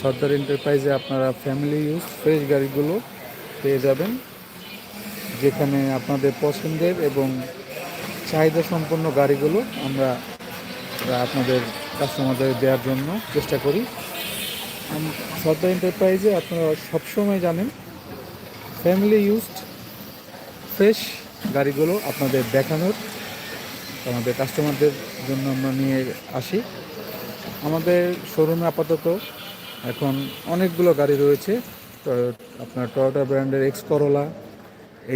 সর্দার এন্টারপ্রাইজে আপনারা family use fresh গাড়িগুলো পেয়ে যাবেন, যেখানে আপনাদের পছন্দের এবং চাহিদা সম্পন্ন গাড়িগুলো আমরা আপনাদের কাস্টমারদের দেওয়ার জন্য চেষ্টা করি। সর্দার এন্টারপ্রাইজে আপনারা সবসময় জানেন ফ্যামিলি ইউজড ফ্রেশ গাড়িগুলো আপনাদের দেখানোর, আমাদের কাস্টমারদের জন্য আমরা নিয়ে আসি। আমাদের শোরুমে আপাতত এখন অনেকগুলো গাড়ি রয়েছে। আপনার টয়োটা ব্র্যান্ডের X Corolla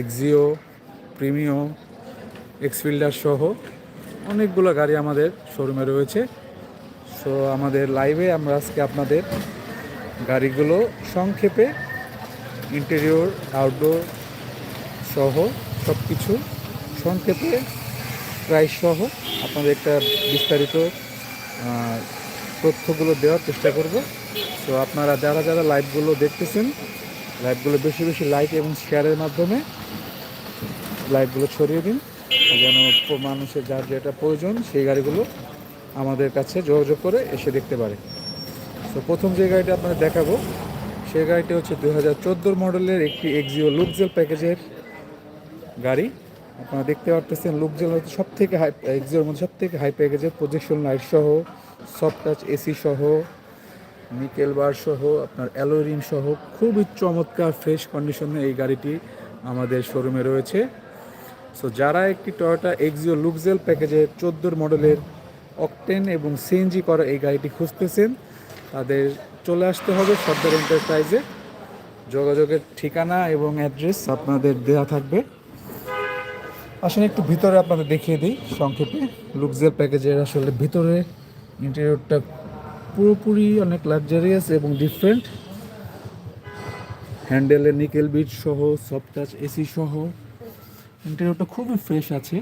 Axio Premio X Fielder সহ অনেকগুলো গাড়ি আমাদের শোরুমে রয়েছে। সো আমাদের লাইভে আমরা আজকে আপনাদের গাড়িগুলো সংক্ষেপে ইন্টেরিয়র আউটডোর সহ সব কিছু সংক্ষেপে প্রাইস সহ আপনাদের একটা বিস্তারিত তথ্যগুলো দেওয়ার চেষ্টা করব। তো আপনারা যারা যারা লাইভগুলো দেখতেছেন লাইভগুলো বেশি বেশি লাইক এবং শেয়ারের মাধ্যমে লাইভগুলো ছড়িয়ে দিন। যেন মানুষের যার যেটা প্রয়োজন সেই গাড়িগুলো আমাদের কাছে যোগাযোগ করে এসে দেখতে পারে। তো প্রথম যে গাড়িটা আপনাদের দেখাবো, সেই গাড়িটি হচ্ছে দু হাজার মডেলের একটি এক্সিও লুকজেল প্যাকেজের গাড়ি। আপনারা দেখতে পারতেছেন লুকজেল হচ্ছে সব থেকে হাই এক্সিওর মধ্যে সব থেকে হাই প্যাকেজের প্রজেকশন লাইট সহ সফট টাচ এসি সহ নিকেল বার সহ, আপনার অ্যালোরিন সহ, খুবই চমৎকার ফ্রেশ কন্ডিশনে এই গাড়িটি আমাদের শোরুমে রয়েছে। সো যারা একটি টয়োটা এক্সিও লুকজেল প্যাকেজের চোদ্দোর মডেলের অকটেন এবং সিএনজি করা এই গাড়িটি খুঁজতেছেন, তাদের চলে আসতে হবে সর্দার এন্টারপ্রাইজে যোগাযোগের ঠিকানা এবং অ্যাড্রেস আপনাদের দেওয়া থাকবে। আসলে একটু ভিতরে আপনাদের দেখিয়ে দিই, সংক্ষেপে। লুকজেল প্যাকেজের আসলে ভিতরে ইন্টেরিয়রটা পুরোপুরি অনেক লাক্সারিয়াস এবং ডিফারেন্ট হ্যান্ডেলে নিকেল বিট সহ সফট টাচ এসি সহ। ইন্টেরিয়রটা খুবই ফ্রেশ আছে।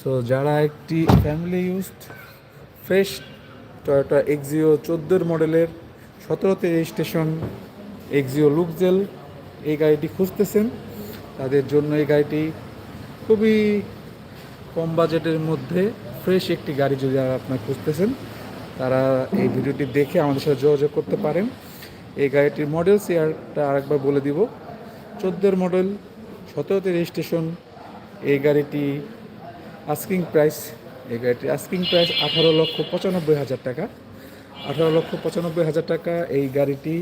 সো যারা একটি family used fresh Toyota Axio চোদ্দোর মডেলের সতেরোতে রেজিস্ট্রেশন এক্সিও লুকজেল এই গাড়িটি খুঁজতেছেন। তাদের জন্য এই গাড়িটি খুবই কম বাজেটের মধ্যে ফ্রেশ একটি গাড়ি যদি আপনার খুঁজতেছেন, তারা এই ভিডিওটি দেখে আমাদের সাথে যোগাযোগ করতে পারেন। এই গাড়িটির মডেল শেয়ারটা আরেকবার বলে দিব। চোদ্দোর মডেল সতেরোতে রেজিস্ট্রেশন এই গাড়িটি আস্কিং প্রাইস এই গাড়িটির আস্কিং প্রাইস আঠারো লক্ষ পঁচানব্বই হাজার টাকা। আঠারো লক্ষ পঁচানব্বই হাজার টাকা এই গাড়িটি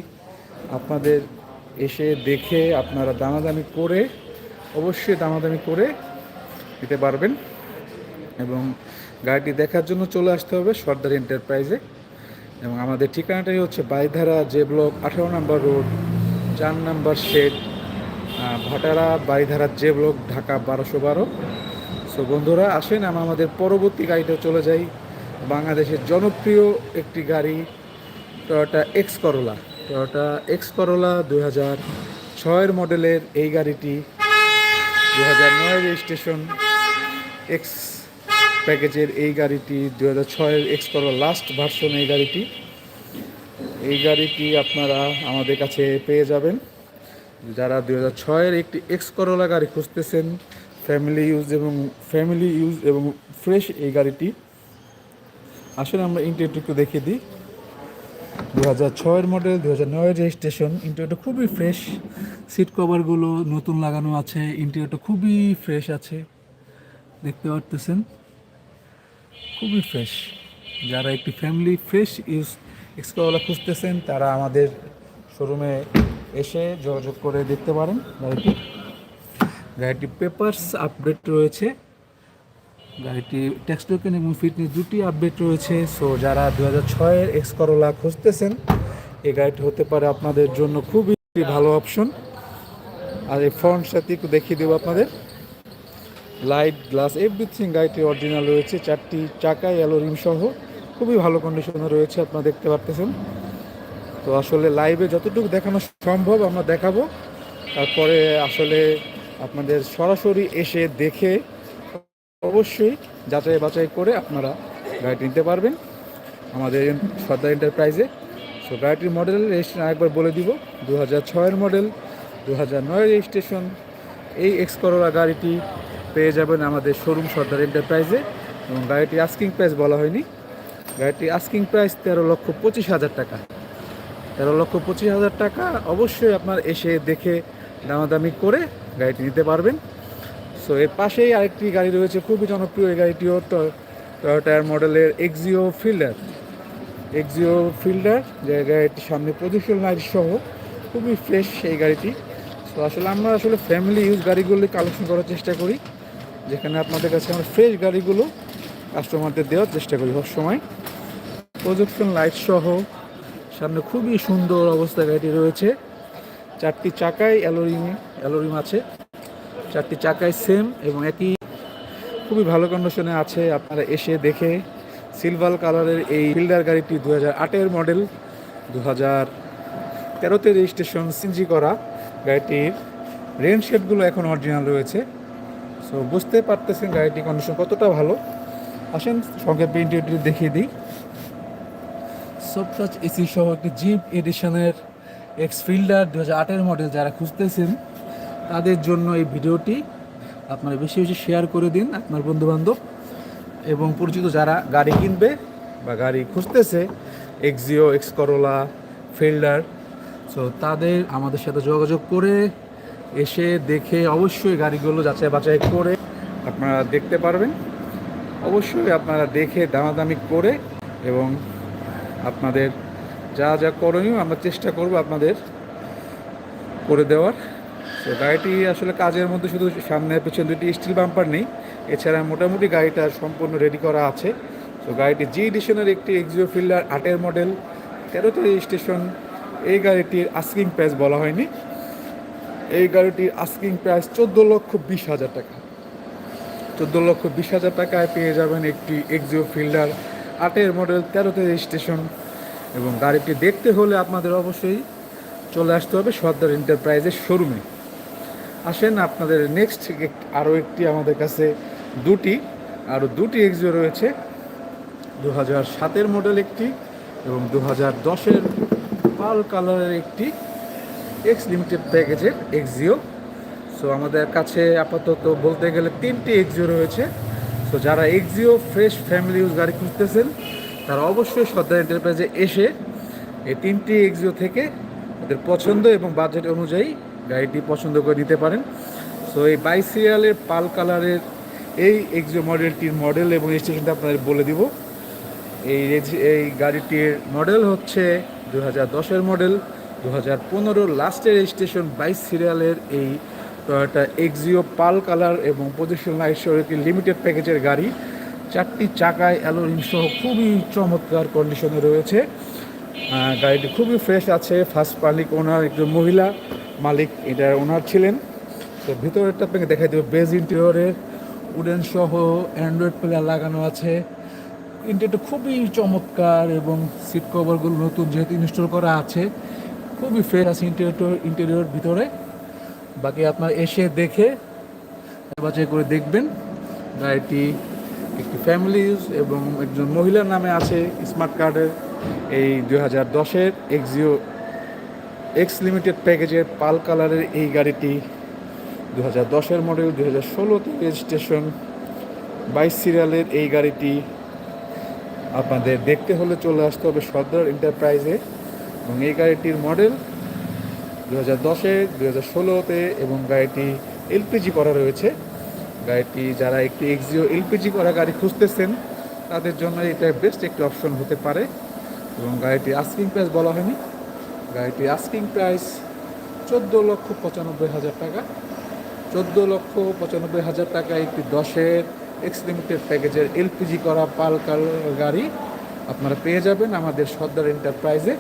আপনাদের এসে দেখে আপনারা দামাদামি করে, অবশ্যই দামাদামি করে দিতে পারবেন। এবং গাড়িটি দেখার জন্য চলে আসতে হবে সর্দার এন্টারপ্রাইজে। এবং আমাদের ঠিকানাটাই হচ্ছে বাইধারা জে ব্লক আঠারো নম্বর রোড, চার number shed Bhatara Baridhara J block, Dhaka বারোশো বারো। সো বন্ধুরা, আসেন, আমরা আমাদের পরবর্তী গাড়িতে চলে যাই। বাংলাদেশের জনপ্রিয় একটি গাড়ি Toyota X Corolla Toyota X Corolla দুই হাজার ছয়ের মডেলের এই গাড়িটি দু হাজার নয় রেজিস্ট্রেশন এক্স প্যাকেজের এই গাড়িটি দু হাজার ছয়ের এক্স করোলা লাস্ট ভার্সন এই গাড়িটি। এই গাড়িটি আপনারা আমাদের কাছে পেয়ে যাবেন। যারা দু হাজার ছয়ের একটি এক্স করোলা গাড়ি খুঁজতেছেন ফ্যামিলি ইউজ এবং ফ্যামিলি ইউজ এবং ফ্রেশ এই গাড়িটি আসলে আমরা ইন্টারভিউ একটু দেখিয়ে দিই। দু হাজার ছয়ের মডেল দু হাজার নয়ের রেজিস্ট্রেশন ইন্টারভিউটা খুবই ফ্রেশ সিট কভারগুলো নতুন লাগানো আছে ইন্টারভিউটা খুবই ফ্রেশ আছে। দেখতে পারতেছেন? খুবই ফ্রেশ যারা একটি ফ্যামিলি ফ্রেশ ইউজ এক্সকোলা খুঁজতেছেন, তারা আমাদের শোরুমে এসে যোগাযোগ করে দেখতে পারেন। গাড়িটি গাড়িটি পেপার্স আপডেট রয়েছে। গাড়িটি ট্যাক্স টোকেন এবং ফিটনেস দুটি আপডেট রয়েছে। সো যারা দু হাজার ছয়ের এক্স করোলা খুঁজতেছেন, এই গাড়িটি হতে পারে আপনাদের জন্য খুবই ভালো অপশন আর এই ফ্রন্ট সাথে একটু দেখিয়ে দেবো আপনাদের। লাইট, গ্লাস এভরিথিং গাড়িটি অরিজিনাল রয়েছে। চারটি চাকা অ্যালো রিম সহ খুবই ভালো কন্ডিশনে রয়েছে, আপনারা দেখতে পারতেছেন। তো আসলে লাইভে যতটুকু দেখানো সম্ভব আমরা দেখাবো। তারপরে আসলে আপনাদের সরাসরি এসে দেখে অবশ্যই যাচাই বাছাই করে আপনারা গাড়িটি নিতে পারবেন আমাদের সর্দার এন্টারপ্রাইজে সো গাড়িটির মডেল রেজিস্ট্রেশন আরেকবার বলে দিব দু হাজার ছয়ের মডেল দু হাজার নয় রেজিস্ট্রেশন এই এক্সকরোলা গাড়িটি পেয়ে যাবেন আমাদের শোরুম সর্দার এন্টারপ্রাইজে এবং গাড়িটি আস্কিং প্রাইস বলা হয়নি। গাড়িটি আস্কিং প্রাইস তেরো লক্ষ পঁচিশ হাজার টাকা। তেরো লক্ষ পঁচিশ হাজার টাকা অবশ্যই আপনার এসে দেখে দামাদামি করে গাড়িটি নিতে পারবেন। সো এর পাশেই আরেকটি গাড়ি রয়েছে, খুবই জনপ্রিয় এই গাড়িটিও টয়োটার মডেলের এক্সিও ফিল্ডার এক্সিও ফিল্ডার যে গাড়িটির সামনে প্রদূষণ লাইট সহ, খুবই ফ্রেশ এই গাড়িটি। সো আসলে আমরা আসলে ফ্যামিলি ইউজ গাড়িগুলি কালেকশন করার চেষ্টা করি। যেখানে আপনাদের কাছে আমরা ফ্রেশ গাড়িগুলো কাস্টমারদের দেওয়ার চেষ্টা করি সবসময়। প্রজেকশন লাইট সহ সামনে খুবই সুন্দর অবস্থা গাড়িটি রয়েছে। চারটি চাকায় অ্যালোরিমে অ্যালোরিম আছে। চারটি চাকায় সেম এবং একই খুবই ভালো কন্ডিশনে আছে। আপনারা এসে দেখে সিলভার কালারের এই ফিল্ডার গাড়িটি দু হাজার মডেল দু হাজার তেরোতে রেজিস্ট্রেশন সিনজি করা গাড়িটির রেন শেডগুলো এখন অরিজিনাল রয়েছে। সো বুঝতে পারতেছেন গাড়িটির কন্ডিশন কতটা ভালো। আসেন সংক্ষেপে ইন্টারভিউ দেখিয়ে দিই। সবটাচ এসি সহ একটি জিপ এডিশনের এক্স ফিল্ডার দু হাজার মডেল যারা খুঁজতেছেন, তাদের জন্য এই ভিডিওটি আপনারা বেশি বেশি শেয়ার করে দিন আপনার বন্ধুবান্ধব এবং পরিচিত যারা গাড়ি কিনবে বা গাড়ি খুঁজতেছে Axio X Corolla Fielder so তাদের আমাদের সাথে যোগাযোগ করে এসে দেখে অবশ্যই গাড়িগুলো যাচাই বাছাই করে আপনারা দেখতে পারবেন। অবশ্যই আপনারা দেখে দামাদামি করে এবং আপনাদের যা যা করণীয় আমরা চেষ্টা করব আপনাদের করে দেওয়ার। তো গাড়িটি আসলে কাজের মধ্যে শুধু সামনে পেছনে দুটি স্টিল বাম্পার নেই। এছাড়া মোটামুটি গাড়িটা সম্পূর্ণ রেডি করা আছে। তো গাড়িটি জি এডিশনের একটি এক্সিও ফিল্ডার আটের মডেল তেরোতে রেজিস্ট্রেশন এই গাড়িটির আস্কিং প্রাইস বলা হয়নি। এই গাড়িটির আস্কিং প্রাইস চোদ্দ লক্ষ বিশ হাজার টাকা। চোদ্দ লক্ষ বিশ হাজার টাকায় পেয়ে যাবেন একটি এক্সিও ফিল্ডার আটের মডেল তেরোতে রেজিস্ট্রেশন এবং গাড়িটি দেখতে হলে আপনাদের অবশ্যই চলে আসতে হবে সর্দার এন্টারপ্রাইজের শোরুমে আসেন, আপনাদের নেক্সট আরও একটি আমাদের কাছে দুটি, আরও দুটি এক্সিও রয়েছে। দু হাজার সাতের মডেল একটি এবং দু হাজার দশের পাল কালারের একটি। এক্স লিমিটেড প্যাকেজের এক্সিও সো আমাদের কাছে আপাতত বলতে গেলে তিনটি এক্সিও রয়েছে। সো যারা এক্সিও ফ্রেশ ফ্যামিলি ইউজ গাড়ি খুঁজতেছেন, তারা অবশ্যই সর্দার এন্টারপ্রাইজে এসে এই তিনটি এক্সিও থেকে তাদের পছন্দ এবং বাজেট অনুযায়ী গাড়িটি পছন্দ করে নিতে পারেন। সো এই বাইসিয়ালের পাল কালারের এই এক্সিও মডেলটির মডেল এবং স্টেশনটা আপনাদের বলে দিব। এই এই গাড়িটির মডেল হচ্ছে দু হাজার দশের মডেল দু হাজার পনেরো লাস্টের রেজিস্ট্রেশন বাইশ সিরিয়ালের এই টয়োটা এক্সিও পাল কালার এবং পজিশন লাইট একটি লিমিটেড প্যাকেজের গাড়ি। চারটি চাকায় অ্যালোরিং সহ খুবই চমৎকার কন্ডিশনে রয়েছে। গাড়িটি খুবই ফ্রেশ আছে ফার্স্ট মালিক ওনার একজন মহিলা, মালিক এটার ওনার ছিলেন। তো ভিতরেরটা আপনাকে দেখাই দেবো বেজ ইন্টেরিয়রের উডেন সহ অ্যান্ড্রয়েড প্লেয়ার লাগানো আছে। ইন্টেরিয়রটা খুবই চমৎকার এবং সিট কভারগুলো নতুন যেহেতু ইনস্টল করা আছে। খুবই ফ্রেশ আছে ইন্টেরিয়র ইন্টেরিয়র ভিতরে। বাকি আপনার এসে দেখে বাছাই করে দেখবেন। গাড়িটি একটি ফ্যামিলি ইউজ এবং একজন মহিলার নামে আছে স্মার্ট কার্ডের এই দুই হাজার দশের এক্সিও এক্স লিমিটেড প্যাকেজের পাল কালারের এই গাড়িটি দু হাজার দশের মডেল দু হাজার ষোলোতে রেজিস্ট্রেশন বাইশ সিরিয়ালের এই গাড়িটি আপনাদের দেখতে হলে চলে আসতে হবে সর্দার এন্টারপ্রাইজে এবং এই গাড়িটির মডেল দু হাজার দশে দু হাজার ষোলোতে এবং গাড়িটি এলপিজি করা রয়েছে। গাড়িটি যারা একটি এক্সিও এলপিজি করা গাড়ি খুঁজতেছেন, তাদের জন্য এটা বেস্ট একটি অপশন হতে পারে। এবং গাড়িটি আস্কিং প্রাইস বলা হয়নি। গাড়িটি আস্কিং প্রাইস চোদ্দ লক্ষ পঁচানব্বই হাজার টাকা। চোদ্দ লক্ষ পঁচানব্বই হাজার টাকা একটি দশের এক্স লিমিটেড প্যাকেজের এলপিজি করা পাল গাড়ি আপনারা পেয়ে যাবেন আমাদের সর্দার এন্টারপ্রাইজে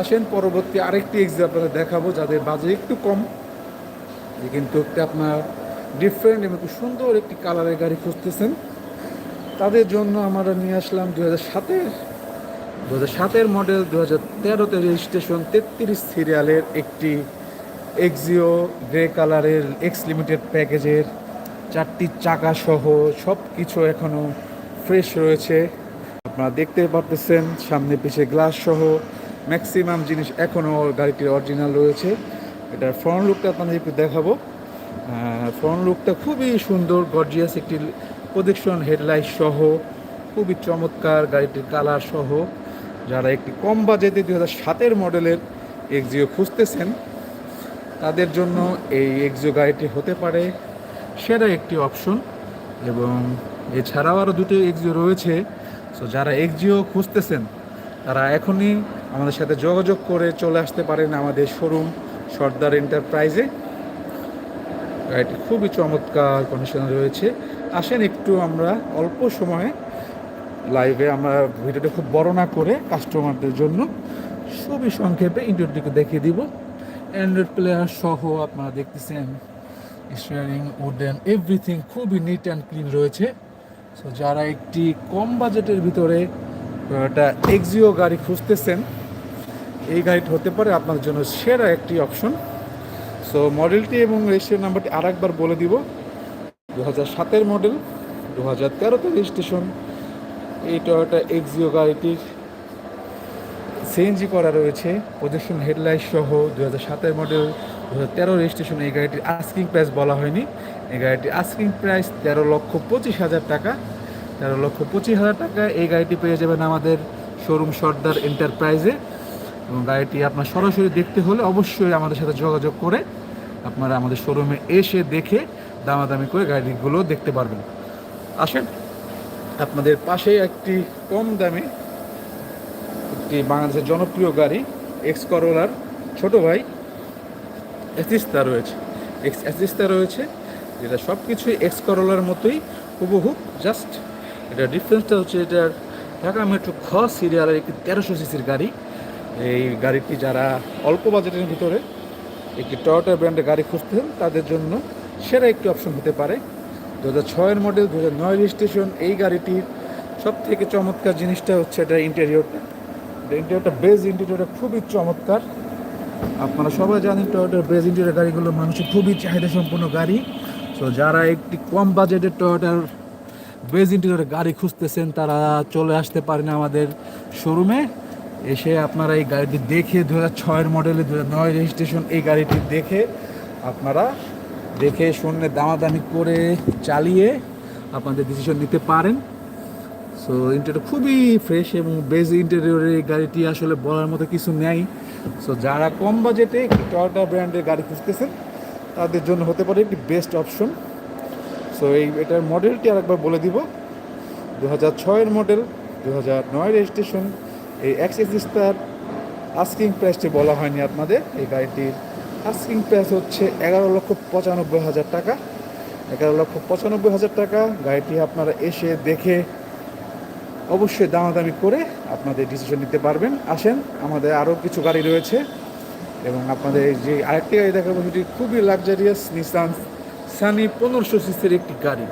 আসেন, পরবর্তী আরেকটি এক্সি আপনাদের দেখাবো, যাদের বাজেট একটু কম। কিন্তু একটা আপনার ডিফারেন্ট এবং খুব সুন্দর একটি কালারের গাড়ি খুঁজতেছেন। তাদের জন্য আমরা নিয়ে আসলাম দু হাজার সাতের দু হাজার সাতের মডেল দু হাজার তেরোতে রেজিস্ট্রেশন তেত্রিশ সিরিয়ালের একটি এক্সিও গ্রে কালারের এক্স লিমিটেড প্যাকেজের চারটি চাকা সহ সব কিছু এখনও ফ্রেশ রয়েছে। আপনারা দেখতে পারতেছেন, সামনে পিছে গ্লাস সহ ম্যাক্সিমাম জিনিস এখনও গাড়িটির অরিজিনাল রয়েছে। এটার ফ্রন্ট লুকটা আপনাদের একটু দেখাবো। ফ্রন্ট লুকটা খুবই সুন্দর গর্জিয়াস একটি প্রোজেকশন হেডলাইট সহ, খুবই চমৎকার গাড়িটির কালার সহ। যারা একটি কম বাজেটে দুই হাজার সাতের মডেলের এক্সিও খুঁজতেছেন, তাদের জন্য এই এক্সিও গাড়িটি হতে পারে সেটা একটি অপশন এবং এছাড়াও আরও দুটো এক্সিও রয়েছে। সো যারা এক্সিও খুঁজতেছেন, তারা এখনই আমাদের সাথে যোগাযোগ করে চলে আসতে পারেন আমাদের শোরুম সর্দার এন্টারপ্রাইজে গাড়িটি খুবই চমৎকার কন্ডিশনে রয়েছে। আসেন একটু আমরা অল্প সময়ে লাইভে আমরা ভিডিওটা খুব বড় না করে কাস্টমারদের জন্য খুবই সংক্ষেপে ইন্টারভিউটিকে দেখিয়ে দিব। অ্যান্ড্রয়েড প্লেয়ার সহ আপনারা দেখতেছেন স্টিয়ারিং উডেন এভরিথিং খুবই নিট অ্যান্ড ক্লিন রয়েছে। সো যারা একটি কম বাজেটের ভিতরে একটা এক্সিও গাড়ি খুঁজতেছেন এই গাড়িটি হতে পারে আপনার জন্য সেরা একটি অপশন। সো মডেলটি এবং রেজিস্ট্রেশন নাম্বারটি আর একবার বলে দিব। দু হাজার সাতের মডেল দু হাজার তেরোতে রেজিস্ট্রেশন এই টয়োটা এক্সিও গাড়িটির সিএনজি করা রয়েছে। প্রজেকশন হেডলাইট সহ দু হাজার সাতের মডেল দু হাজার তেরো রেজিস্ট্রেশন এই গাড়িটির আস্কিং প্রাইস বলা হয়নি। এই গাড়িটির আস্কিং প্রাইস তেরো লক্ষ পঁচিশ হাজার টাকা। তেরো লক্ষ পঁচিশ হাজার টাকা এই গাড়িটি পেয়ে যাবেন আমাদের শোরুম সর্দার এন্টারপ্রাইজে এবং গাড়িটি আপনার সরাসরি দেখতে হলে অবশ্যই আমাদের সাথে যোগাযোগ করে আপনারা আমাদের শোরুমে এসে দেখে দামাদামি করে গাড়িগুলো দেখতে পারবেন। আসেন, আপনাদের পাশে একটি কম দামে একটি বাংলাদেশের জনপ্রিয় গাড়ি এক্স করোলার ছোট ভাই অ্যাসিস্তা রয়েছে। এক্স অ্যাসিস্তা রয়েছে, যেটা সব কিছুই এক্স করোলার মতোই হুবহু জাস্ট এটা ডিফারেন্সটা হচ্ছে এটার ঢাকা মেট্রো খ সিরিয়ালের একটি তেরোশো সিসির গাড়ি। এই গাড়িটি যারা অল্প বাজেটের ভিতরে একটি টয়োটা ব্র্যান্ডের গাড়ি খুঁজতেন তাদের জন্য সেরা একটি অপশন হতে পারে। দু হাজার ছয়ের মডেল দু হাজার নয় রেজিস্ট্রেশন এই গাড়িটির সব থেকে চমৎকার জিনিসটা হচ্ছে এটা ইন্টেরিয়রটা ইন্টেরিয়রটা বেজ ইন্টেরিয়রটা খুবই চমৎকার। আপনারা সবাই জানেন টয়োটার বেজ ইন্টেরিয়র গাড়িগুলো মানুষের খুবই চাহিদা সম্পন্ন গাড়ি। সো যারা একটি কম বাজেটের টয়োটার বেজ ইন্টেরিয়রের গাড়ি খুঁজতেছেন, তারা চলে আসতে পারেন আমাদের শোরুমে এসে আপনারা এই গাড়িটি দেখে দু হাজার ছয়ের মডেলে দু নয় রেজিস্ট্রেশন এই গাড়িটি দেখে আপনারা দেখে শুনে দামাদামি করে চালিয়ে আপনাদের ডিসিশন নিতে পারেন। সো ইন্টেরিয়র খুবই ফ্রেশ এবং বেজ ইন্টেরিয়রের এই গাড়িটি আসলে বলার মতো কিছু নেই। সো যারা কম বাজেটে একটি টয়োটা ব্র্যান্ডের গাড়ি খুঁজতেছেন, তাদের জন্য হতে পারে একটি বেস্ট অপশন সো এই এটার মডেলটি আরেকবার বলে দিব। দু হাজার ছয়ের মডেল দু হাজার নয় রেজিস্ট্রেশন এই অ্যাক্সেস স্টার আস্কিং প্রাইসটি বলা হয়নি আপনাদের। এই গাড়িটির আস্কিং প্রাইস হচ্ছে এগারো লক্ষ পঁচানব্বই হাজার টাকা। এগারো লক্ষ পঁচানব্বই হাজার টাকা। গাড়িটি আপনারা এসে দেখে অবশ্যই দামাদামি করে আপনাদের ডিসিশন নিতে পারবেন। আসেন, আমাদের আরও কিছু গাড়ি রয়েছে এবং আপনাদের যে আরেকটি গাড়ি দেখাবো, সেটি খুবই লাক্সারিয়াস নিসান সানি পনেরোশো সিসির একটি গাড়ি।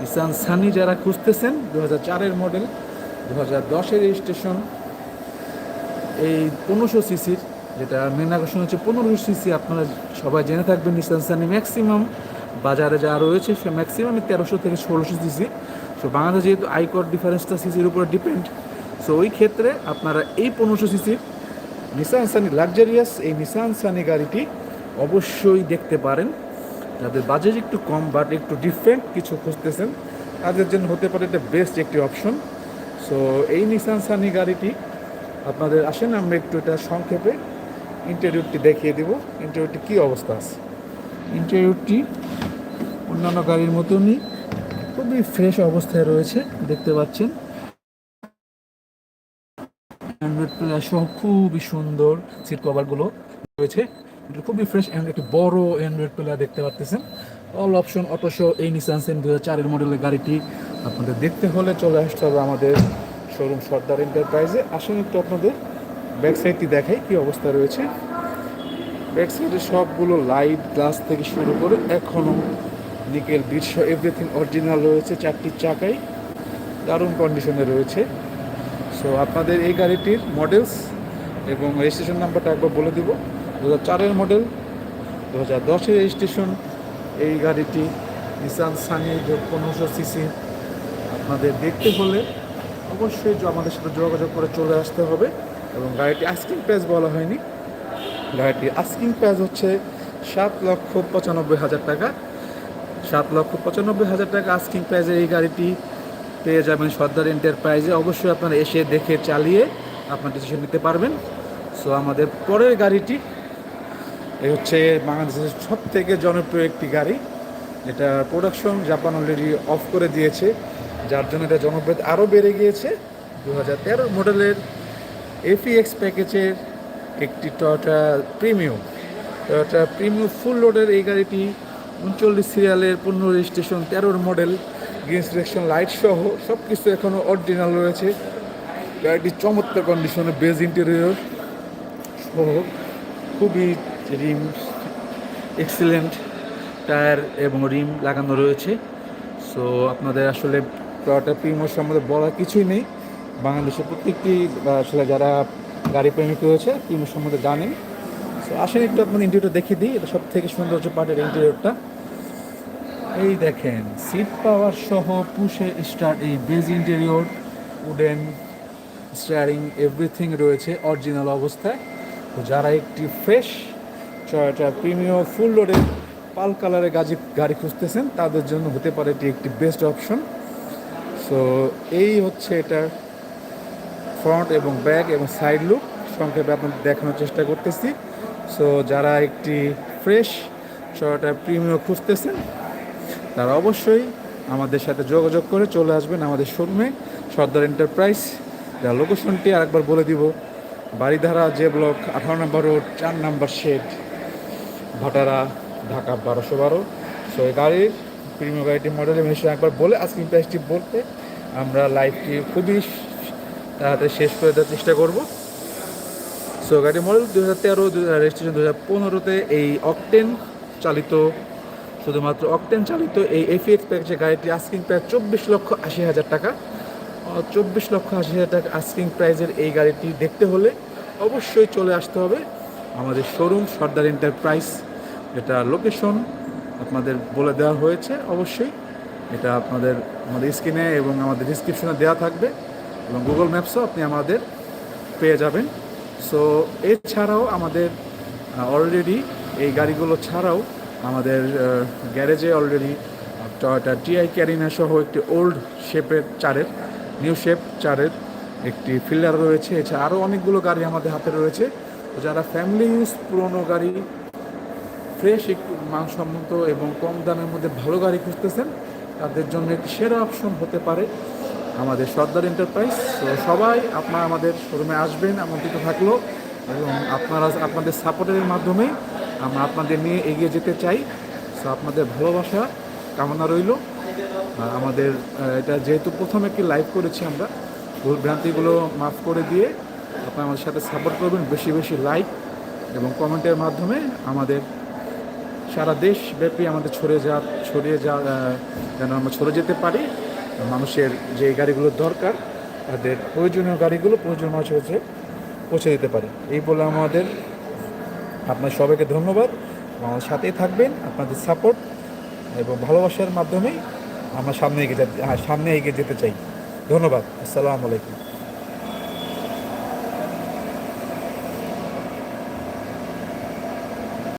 নিসান সানি যারা খুঁজতেছেন দু হাজার চারের মডেল দু হাজার দশের রেজিস্ট্রেশন এই পনেরোশো সিসির, যেটা মেন আকর্ষণ হচ্ছে পনেরোশো সিসি আপনারা সবাই জেনে থাকবেন নিসান সানি ম্যাক্সিমাম বাজারে যা রয়েছে, সে ম্যাক্সিমাম তেরোশো থেকে ষোলোশো সিসি। সো বাংলাদেশ যেহেতু আইকর ডিফারেন্সটা সিসির উপরে ডিপেন্ড সো ওই ক্ষেত্রে আপনারা এই পনেরোশো সিসির নিসান সানি লাক্সারিয়াস এই নিসান সানি গাড়িটি অবশ্যই দেখতে পারেন। যাদের বাজেট একটু কম বাট একটু ডিফারেন্ট কিছু খুঁজতেছেন, তাদের জন্য হতে পারে এটা বেস্ট একটি অপশন সো এই নিসান সানি গাড়িটি আপনাদের আসেন, আমরা একটু এটা সংক্ষেপে ইন্টারভিউটি দেখিয়ে দেব। ইন্টারভিউটি কী অবস্থা আছে? ইন্টারভিউটি অন্যান্য গাড়ির মতনই খুবই ফ্রেশ অবস্থায় রয়েছে, দেখতে পাচ্ছেন। প্লেয়ার সহ খুবই সুন্দর সিট কভারগুলো রয়েছে। খুবই ফ্রেশ একটি বড় অ্যান্ড্রয়েড প্লেয়ার দেখতে পাচ্ছেন অল অপশন অটো শো এই নিসান সেন দু হাজার চারের মডেলের গাড়িটি আপনাদের দেখতে হলে চলে আসতে হবে আমাদের শোরুম সর্দার এন্টারপ্রাইজে আসুন একটু আপনাদের ব্যাক সাইডটি দেখাই কি অবস্থা রয়েছে। ব্যাক সাইডে সবগুলো লাইট গ্লাস থেকে শুরু করে এখনও নিকেল বিশ্ব এভরিথিং অরিজিনাল রয়েছে চারটি চাকাই দারুণ কন্ডিশনে রয়েছে। সো আপনাদের এই গাড়িটির মডেলস এবং রেজিস্ট্রেশন নাম্বারটা একবার বলে দিব। দু চারের মডেল দু হাজার দশের রেজিস্ট্রেশন এই গাড়িটি নিসান সানি পনেরোশো সিসি আপনাদের দেখতে হলে অবশ্যই আমাদের সাথে যোগাযোগ করে চলে আসতে হবে এবং গাড়িটি আস্কিং প্রাইস বলা হয়নি। গাড়িটির আস্কিং প্রাইস হচ্ছে সাত লক্ষ পঁচানব্বই হাজার টাকা। সাত লক্ষ পঁচানব্বই হাজার টাকা আস্কিং প্রাইসের এই গাড়িটি পেয়ে যাবেন সর্দার এন্টারপ্রাইজে অবশ্যই আপনারা এসে দেখে চালিয়ে আপনার ডিসিশন নিতে পারবেন। সো আমাদের পরের গাড়িটি, এই হচ্ছে বাংলাদেশের সব থেকে জনপ্রিয় একটি গাড়ি। এটা প্রোডাকশন জাপান অলরেডি অফ করে দিয়েছে। যার জন্য এটা জনপ্রিয়তা আরও বেড়ে গিয়েছে দু হাজার তেরো মডেলের এফিএক্স প্যাকেজের একটি Toyota premium Toyota premium full লোডের এই গাড়িটি উনচল্লিশ সিরিয়ালের পূর্ণ রেজিস্ট্রেশন, তেরোর মডেল গ্রিন সিলেকশন লাইট সহ সব কিছু এখনও অরিজিনাল রয়েছে। গাড়িটি চমৎকার কন্ডিশনে বেজ ইন্টেরিয়র সহ খুবই রিম এক্সিলেন্ট টায়ার এবং রিম লাগানো রয়েছে। সো আপনাদের আসলে টয়োটা প্রিমিয়ার সম্বন্ধে বলার কিছুই নেই। বাংলাদেশের প্রত্যেকটি আসলে যারা গাড়ি প্রেমিক রয়েছে প্রিমিয়ার সম্বন্ধে জানেন। সো আসেন একটু আপনাদের ইন্টেরিয়রটা দেখিয়ে দিই। এটা সব থেকে সুন্দর হচ্ছে পার্টের ইন্টেরিয়রটা এই দেখেন সিট পাওয়ার সহ পুষে স্টার্ট এই beige interior wooden steering everything রয়েছে অরিজিনাল অবস্থায়। তো যারা একটি ফ্রেশ টয়োটা প্রিমিয়াম ফুল লোডের পাল কালারের গাড়ি গাড়ি খুঁজতেছেন, তাদের জন্য হতে পারে এটি একটি বেস্ট অপশন সো এই হচ্ছে এটার ফ্রন্ট এবং ব্যাক এবং সাইড লুক সংক্ষেপে আপনাদের দেখানোর চেষ্টা করতেছি। সো যারা একটি ফ্রেশ টয়োটা প্রিমিয়াম খুঁজতেছেন, তারা অবশ্যই আমাদের সাথে যোগাযোগ করে চলে আসবেন আমাদের শোরুমে সর্দার এন্টারপ্রাইজ যার লোকেশনটি আরেকবার বলে দিব। বাড়িধারা জে ব্লক আঠারো নম্বর রোড চার নম্বর শেড ভাটারা, ঢাকা বারোশো বারো। সো এই গাড়ির প্রিমিয়াম গাড়িটি মডেলের মিশন একবার বলে আজকে প্রাইসটি বলতে আমরা লাইভটি খুবই তাড়াতাড়ি শেষ করে দেওয়ার চেষ্টা করব। সো গাড়ির মডেল দু হাজার তেরো রেজিস্ট্রেশন দু হাজার পনেরোতে এই অকটেন চালিত, শুধুমাত্র অকটেন চালিত এই এফিএক্স প্যাকেজে গাড়িটি আস্কিং প্রায় চব্বিশ লক্ষ আশি হাজার টাকা। চব্বিশ লক্ষ আশি হাজার টাকা আস্কিং প্রাইজের এই গাড়িটি দেখতে হলে অবশ্যই চলে আসতে হবে আমাদের শোরুম সর্দার এন্টারপ্রাইজ এটা লোকেশন আপনাদের বলে দেওয়া হয়েছে, অবশ্যই। এটা আপনাদের, আমাদের স্ক্রিনে এবং আমাদের ডিসক্রিপশনে দেওয়া থাকবে এবং গুগল ম্যাপসও আপনি আমাদের পেয়ে যাবেন। সো এছাড়াও আমাদের অলরেডি এই গাড়িগুলো ছাড়াও আমাদের গ্যারেজে অলরেডি টয়োটা টিআই ক্যারিনা সহ একটি ওল্ড শেপের চারের নিউ শেপ চারের একটি ফিল্ডার রয়েছে। এছাড়া আরও অনেকগুলো গাড়ি আমাদের হাতে রয়েছে। যারা ফ্যামিলি ইউজ পুরনো গাড়ি ফ্রেশ একটু মানসম্মত এবং কম দামের মধ্যে ভালো গাড়ি খুঁজতেছেন, তাদের জন্য একটি সেরা অপশন হতে পারে আমাদের সর্দার এন্টারপ্রাইজ। তো সবাই আপনারা আমাদের শোরুমে আসবেন, আমন্ত্রিত থাকল এবং আপনারা আপনাদের সাপোর্টের মাধ্যমে আমরা আপনাদের নিয়ে এগিয়ে যেতে চাই। সো আপনাদের ভালোবাসা, কামনা রইল। আমাদের এটা যেহেতু প্রথম একটি লাইভ করেছি আমরা, ভুল ভ্রান্তিগুলো মাফ করে দিয়ে আপনারা আমাদের সাথে সাপোর্ট করবেন, বেশি বেশি লাইক এবং কমেন্টের মাধ্যমে আমাদের সারা দেশব্যাপী আমাদের ছড়িয়ে যা ছড়িয়ে যা যেন আমরা ছড়ে যেতে পারি মানুষের যে গাড়িগুলোর দরকার তাদের প্রয়োজনীয় গাড়িগুলো প্রয়োজন মানুষের কাছে পৌঁছে দিতে পারি। এই বলে আমাদের আপনার সবাইকে ধন্যবাদ। আমার সাথেই থাকবেন আপনাদের সাপোর্ট এবং ভালোবাসার মাধ্যমেই আমরা সামনে এগিয়ে হ্যাঁ, সামনে এগিয়ে যেতে চাই। ধন্যবাদ। আসসালামু আলাইকুম।